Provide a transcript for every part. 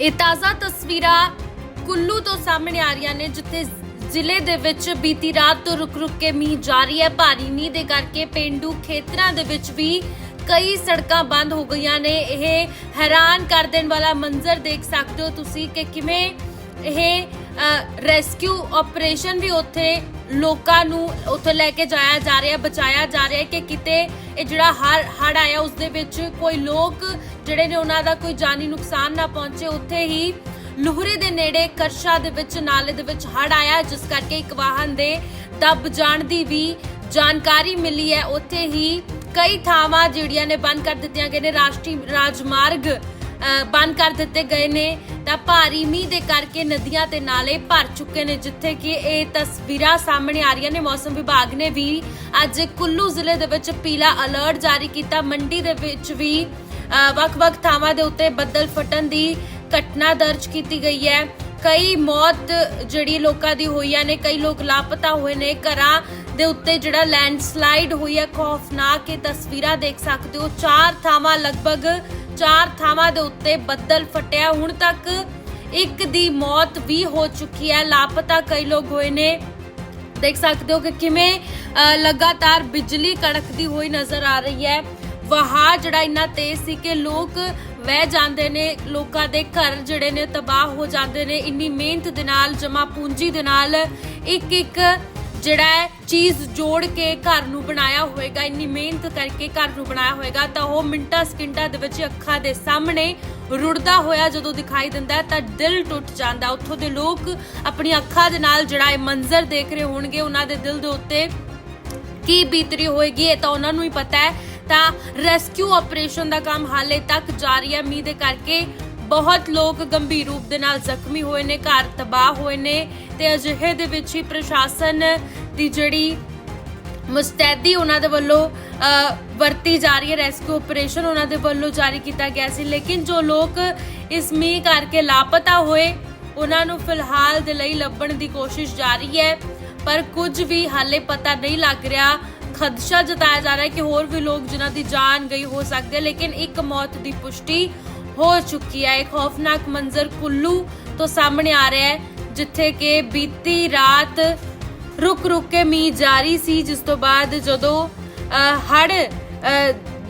ਇਹ ਤਾਜ਼ਾ ਤਸਵੀਰਾਂ ਕੁੱਲੂ ਤੋਂ ਸਾਹਮਣੇ ਆ ਰਹੀਆਂ ਨੇ, ਜਿੱਥੇ ਜ਼ਿਲ੍ਹੇ ਦੇ ਵਿੱਚ ਬੀਤੀ ਰਾਤ ਤੋਂ ਰੁਕ-ਰੁਕ ਕੇ ਮੀਂਹ ਜਾਰੀ ਹੈ। ਭਾਰੀ ਮੀਂਹ ਦੇ ਕਰਕੇ ਪਿੰਡੂ ਖੇਤਰਾਂ ਦੇ ਵਿੱਚ ਵੀ ਕਈ ਸੜਕਾਂ ਬੰਦ ਹੋ ਗਈਆਂ ਨੇ। ਇਹ ਹੈਰਾਨ ਕਰ ਦੇਣ ਵਾਲਾ ਮੰਜ਼ਰ ਦੇਖ ਸਕਦੇ ਹੋ ਤੁਸੀਂ ਕਿ ਕਿਵੇਂ ਇਹ ਰੈਸਕਿਊ ਆਪਰੇਸ਼ਨ ਵੀ ਉੱਥੇ ਲੋਕਾਂ ਨੂੰ ਉੱਥੇ ਲੈ ਕੇ ਜਾਇਆ ਜਾ ਰਿਹਾ, ਬਚਾਇਆ ਜਾ ਰਿਹਾ ਕਿ ਕਿਤੇ ਇਹ ਜਿਹੜਾ ਹੜ ਹੜ ਆਇਆ ਉਸ ਦੇ ਵਿੱਚ ਕੋਈ ਲੋਕ ਜਿਹੜੇ ਨੇ ਉਹਨਾਂ ਦਾ ਕੋਈ ਜਾਨੀ ਨੁਕਸਾਨ ਨਾ ਪਹੁੰਚੇ, ਉੱਥੇ ਹੀ ਲੁਹਰੇ ਦੇ ਨੇੜੇ ਕਰਸ਼ਾ ਦੇ ਵਿੱਚ, ਨਾਲੇ ਦੇ ਵਿੱਚ ਹੜ ਆਇਆ ਜਿਸ ਕਰਕੇ ਇੱਕ ਵਾਹਨ ਦੇ ਦੱਬ ਜਾਣ ਦੀ ਵੀ ਜਾਣਕਾਰੀ ਮਿਲੀ ਹੈ। ਉੱਥੇ ਹੀ ਕਈ ਥਾਵਾਂ ਜਿਹੜੀਆਂ ਨੇ ਬੰਦ ਕਰ ਦਿੱਤੀਆਂ ਗਏ ਨੇ, ਰਾਸ਼ਟਰੀ ਰਾਜਮਾਰਗ ਬੰਦ ਕਰ ਦਿੱਤੇ ਗਏ ਨੇ। ਤਾਂ ਭਾਰੀ ਮੀਂਹ ਦੇ ਕਰਕੇ ਨਦੀਆਂ ਤੇ ਨਾਲੇ ਭਰ ਚੁੱਕੇ ਨੇ, ਜਿੱਥੇ ਕਿ ਇਹ ਤਸਵੀਰਾਂ ਸਾਹਮਣੇ ਆ ਰਹੀਆਂ ਨੇ। ਮੌਸਮ ਵਿਭਾਗ ਨੇ ਵੀ ਅੱਜ ਕੁੱਲੂ ਜ਼ਿਲ੍ਹੇ ਦੇ ਵਿੱਚ ਪੀਲਾ ਅਲਰਟ ਜਾਰੀ ਕੀਤਾ। ਮੰਡੀ ਦੇ ਵਿੱਚ ਵੀ ਵੱਖ-ਵੱਖ ਥਾਵਾਂ ਦੇ ਉੱਤੇ ਬੱਦਲ ਫਟਣ ਦੀ ਘਟਨਾ ਦਰਜ ਕੀਤੀ ਗਈ ਹੈ। ਕਈ ਮੌਤ ਜਿਹੜੀ ਲੋਕਾਂ ਦੀ ਹੋਈਆਂ ਨੇ, ਕਈ ਲੋਕ ਲਾਪਤਾ ਹੋਏ ਨੇ। ਘਰਾਂ ਦੇ ਉੱਤੇ ਜਿਹੜਾ ਲੈਂਡਸਲਾਈਡ ਹੋਈ ਹੈ, ਖੌਫਨਾਕ ਇਹ ਤਸਵੀਰਾਂ ਦੇਖ ਸਕਦੇ ਹੋ। ਚਾਰ ਥਾਵਾਂ ਲਗਭਗ ਚਾਰ ਥਾਵਾਂ ਦੇ ਉੱਤੇ ਬੱਦਲ ਫਟਿਆ। ਹੁਣ ਤੱਕ ਇੱਕ ਦੀ ਮੌਤ ਵੀ ਹੋ ਚੁੱਕੀ ਹੈ। ਲਾਪਤਾ ਕਈ ਲੋਕ ਹੋਏ ਨੇ। ਦੇਖ ਸਕਦੇ ਹੋ ਕਿ ਕਿਵੇਂ ਅ, ਲਗਾਤਾਰ ਬਿਜਲੀ ਕੜਕਦੀ ਹੋਈ ਨਜ਼ਰ ਆ ਰਹੀ ਹੈ। ਵਹਾਅ ਜਿਹੜਾ ਇੰਨਾ ਤੇਜ਼ ਸੀ ਕਿ ਲੋਕ ਵਹਿ ਜਾਂਦੇ ਨੇ। ਲੋਕਾਂ ਦੇ ਘਰ ਜਿਹੜੇ ਨੇ ਤਬਾਹ ਹੋ ਜਾਂਦੇ ਨੇ। ਇੰਨੀ ਮਿਹਨਤ ਦੇ ਨਾਲ ਜਮਾ ਪੂੰਜੀ ਦੇ ਨਾਲ ਇੱਕ ਇੱਕ ਜਿਹੜਾ ਹੈ, ਚੀਜ਼ ਜੋੜ ਕੇ ਘਰ ਨੂੰ ਬਣਾਇਆ ਹੋਵੇਗਾ ਇੰਨੀ ਮਿਹਨਤ ਕਰਕੇ ਘਰ ਨੂੰ ਬਣਾਇਆ ਹੋਵੇਗਾ ਤਾਂ ਉਹ ਮਿੰਟਾਂ ਸਕਿੰਟਾਂ ਦੇ ਵਿੱਚ ਅੱਖਾਂ ਦੇ ਸਾਹਮਣੇ ਰੁੜਦਾ ਹੋਇਆ ਜਦੋਂ ਦਿਖਾਈ ਦਿੰਦਾ ਤਾਂ ਦਿਲ ਟੁੱਟ ਜਾਂਦਾ। ਉੱਥੋਂ ਦੇ ਲੋਕ ਆਪਣੀ ਅੱਖਾਂ ਦੇ ਨਾਲ ਜਿਹੜਾ ਇਹ ਮੰਜ਼ਰ ਦੇਖ ਰਹੇ ਹੋਣਗੇ, ਉਹਨਾਂ ਦੇ ਦਿਲ ਦੇ ਉੱਤੇ ਕੀ ਬੀਤਰੀ ਹੋਏਗੀ, ਇਹ ਤਾਂ ਉਹਨਾਂ ਨੂੰ ਹੀ ਪਤਾ ਹੈ। ਤਾਂ ਰੈਸਕਿਊ ਆਪਰੇਸ਼ਨ ਦਾ ਕੰਮ ਹਾਲੇ ਤੱਕ ਜਾਰੀ ਹੈ। ਮੀਂਹ ਦੇ ਕਰਕੇ ਬਹੁਤ ਲੋਕ ਗੰਭੀਰ ਰੂਪ ਦੇ ਨਾਲ ਜ਼ਖਮੀ ਹੋਏ ਨੇ ਘਰ ਤਬਾਹ ਹੋਏ ਨੇ ਤੇ ਅਜਿਹੇ ਦੇ ਵਿੱਚ ਹੀ ਪ੍ਰਸ਼ਾਸਨ ਦੀ ਜਿਹੜੀ ਮੁਸਤੈਦੀ ਉਹਨਾਂ ਦੇ ਵੱਲੋਂ ਵਰਤੀ ਜਾ ਰਹੀ ਹੈ ਰੈਸਕਿਊ ਆਪਰੇਸ਼ਨ ਉਹਨਾਂ ਦੇ ਵੱਲੋਂ ਜਾਰੀ ਕੀਤਾ ਗਿਆ ਸੀ। ਲੇਕਿਨ ਜੋ ਲੋਕ ਇਸ ਮੀਂਹ ਕਰਕੇ ਲਾਪਤਾ ਹੋਏ ਉਹਨਾਂ ਨੂੰ ਫਿਲਹਾਲ ਦੇ ਲਈ ਲੱਭਣ ਦੀ ਕੋਸ਼ਿਸ਼ ਜਾਰੀ ਹੈ। ਪਰ ਕੁਝ ਵੀ ਹਾਲੇ ਪਤਾ ਨਹੀਂ ਲੱਗ ਰਿਹਾ। ਖਦਸ਼ਾ ਜਤਾਇਆ ਜਾ ਰਿਹਾ ਹੈ ਕਿ ਹੋਰ ਵੀ ਲੋਕ ਜਿਨ੍ਹਾਂ ਦੀ ਜਾਨ ਗਈ ਹੋ ਸਕਦੇ ਹੈ, ਲੇਕਿਨ ਇੱਕ ਮੌਤ ਦੀ ਪੁਸ਼ਟੀ ਹੋ ਚੁੱਕੀ ਹੈ। ਇੱਕ ਖੌਫਨਾਕ ਮੰਜ਼ਰ ਕੁੱਲੂ ਤੋਂ ਸਾਹਮਣੇ ਆ ਰਿਹਾ ਹੈ, ਜਿੱਥੇ ਕਿ ਬੀਤੀ ਰਾਤ ਰੁਕ ਰੁਕ ਕੇ ਮੀਂਹ ਜਾਰੀ ਸੀ, ਜਿਸ ਤੋਂ ਬਾਅਦ ਜਦੋਂ ਹੜ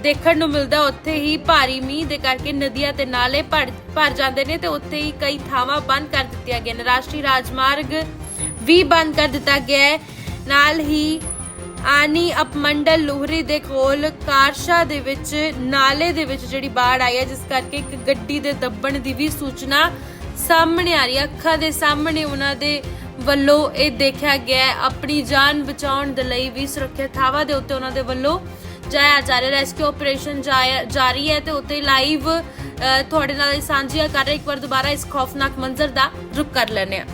ਦੇਖਣ ਨੂੰ ਮਿਲਦਾ, ਉੱਥੇ ਹੀ ਭਾਰੀ ਮੀਂਹ ਦੇ ਕਰਕੇ ਨਦੀਆਂ ਤੇ ਨਾਲੇ ਭਰ ਭਰ ਜਾਂਦੇ ਨੇ ਤੇ ਉੱਥੇ ਹੀ ਕਈ ਥਾਵਾਂ ਬੰਦ ਕਰ ਦਿੱਤੀਆਂ ਗਈਆਂ ਨੇ। ਰਾਸ਼ਟਰੀ ਰਾਜਮਾਰਗ ਵੀ ਬੰਦ ਕਰ ਦਿੱਤਾ ਗਿਆ ਹੈ। ਨਾਲ ਹੀ ਆਨੀ ਅਪਮੰਡਲ ਲੋਹਰੀ ਦੇ ਕੋਲ ਕਾਰਸ਼ਾ ਦੇ ਵਿੱਚ, ਨਾਲੇ ਦੇ ਵਿੱਚ ਜਿਹੜੀ ਬਾੜ ਆਈ ਹੈ, ਜਿਸ ਕਰਕੇ ਇੱਕ ਗੱਡੀ ਦੇ ਦੱਬਣ ਦੀ ਵੀ ਸੂਚਨਾ ਸਾਹਮਣੇ ਆ ਰਹੀ ਹੈ। ਅੱਖਾਂ ਦੇ ਸਾਹਮਣੇ ਉਹਨਾਂ ਦੇ ਵੱਲੋਂ ਇਹ ਦੇਖਿਆ ਗਿਆ ਆਪਣੀ ਜਾਨ ਬਚਾਉਣ ਦੇ ਲਈ ਵੀ ਸੁਰੱਖਿਅਤ ਥਾਵਾਂ ਦੇ ਉੱਤੇ ਉਹਨਾਂ ਦੇ ਵੱਲੋਂ ਜਾਇਆ ਜਾ ਰਿਹਾ ਰੈਸਕਿਊ ਆਪਰੇਸ਼ਨ ਜਾਰੀ ਹੈ ਤੇ ਉੱਤੇ ਲਾਈਵ ਤੁਹਾਡੇ ਨਾਲ ਇਹ ਸਾਂਝੀਆਂ ਕਰ ਰਹੇ ਇੱਕ ਵਾਰ ਦੁਬਾਰਾ ਇਸ ਖੌਫਨਾਕ ਮੰਜ਼ਰ ਦਾ ਰੁਕ ਕਰ ਲੈਂਦੇ ਹਾਂ।